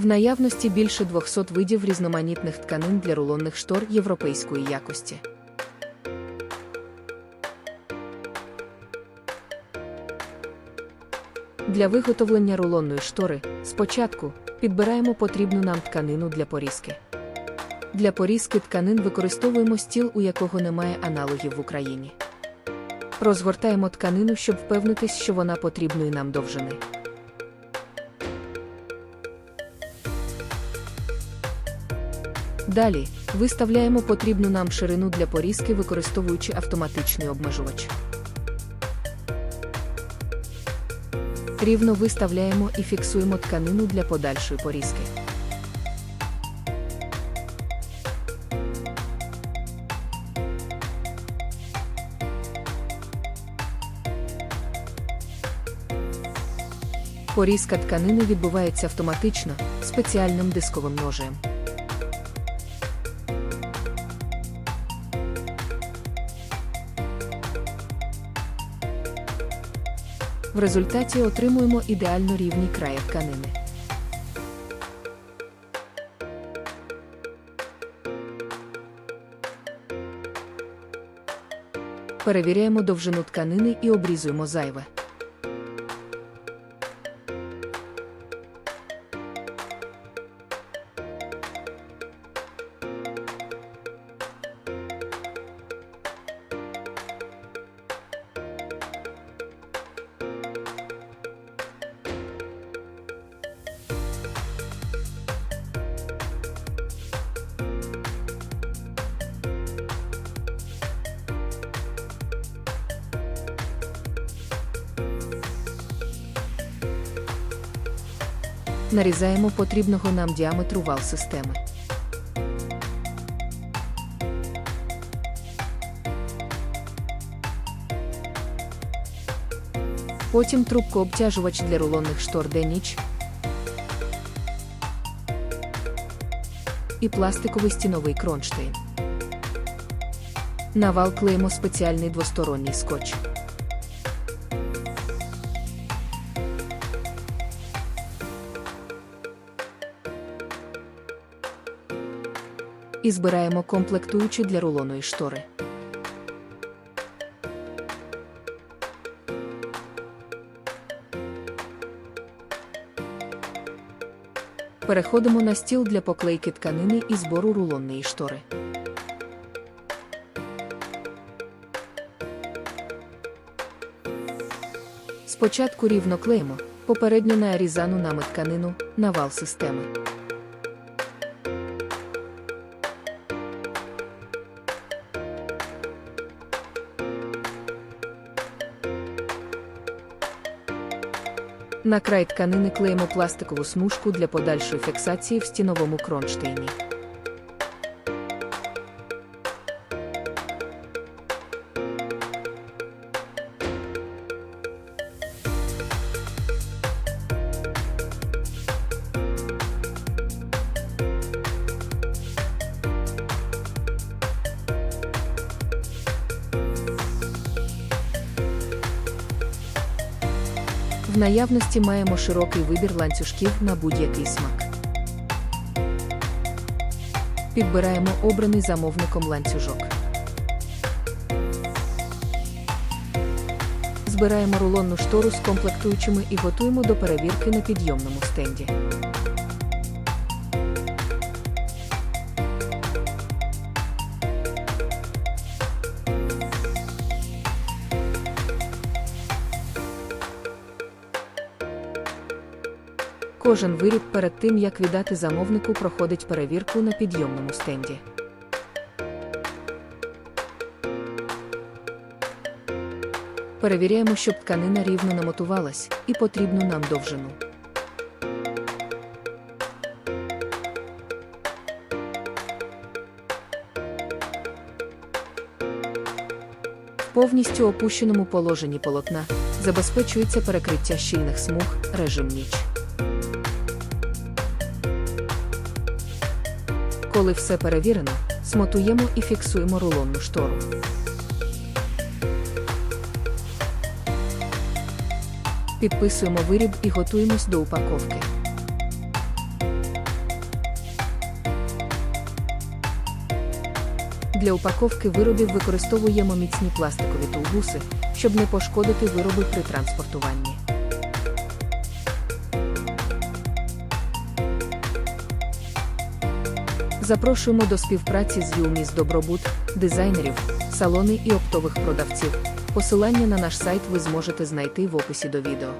В наявності більше 200 видів різноманітних тканин для рулонних штор європейської якості. Для виготовлення рулонної штори спочатку підбираємо потрібну нам тканину для порізки. Для порізки тканин використовуємо стіл, у якого немає аналогів в Україні. Розгортаємо тканину, щоб впевнитись, що вона потрібної нам довжини. Далі виставляємо потрібну нам ширину для порізки, використовуючи автоматичний обмежувач. Рівно виставляємо і фіксуємо тканину для подальшої порізки. Порізка тканини відбувається автоматично спеціальним дисковим ножем. В результаті отримуємо ідеально рівні краї тканини. Перевіряємо довжину тканини і обрізуємо зайве. Нарізаємо потрібного нам діаметру вал системи. Потім трубкообтяжувач для рулонних штор Деніч і пластиковий стіновий кронштейн. На вал клеїмо спеціальний двосторонній скотч. І збираємо комплектуючі для рулоної штори. Переходимо на стіл для поклейки тканини і збору рулонної штори. Спочатку рівно клеїмо, попередньо нарізану нами тканину на вал системи. На край тканини клеїмо пластикову смужку для подальшої фіксації в стіновому кронштейні. В наявності маємо широкий вибір ланцюжків на будь-який смак. Підбираємо обраний замовником ланцюжок. Збираємо рулонну штору з комплектуючими і готуємо до перевірки на підйомному стенді. Кожен виріб перед тим, як віддати замовнику, проходить перевірку на підйомному стенді. Перевіряємо, щоб тканина рівно намотувалась і потрібну нам довжину. В повністю опущеному положенні полотна забезпечується перекриття щільних смуг режим ніч. Коли все перевірено, смотуємо і фіксуємо рулонну штору. Підписуємо виріб і готуємось до упаковки. Для упаковки виробів використовуємо міцні пластикові тулбуси, щоб не пошкодити вироби при транспортуванні. Запрошуємо до співпраці з Юміс Добробут, дизайнерів, салони і оптових продавців. Посилання на наш сайт ви зможете знайти в описі до відео.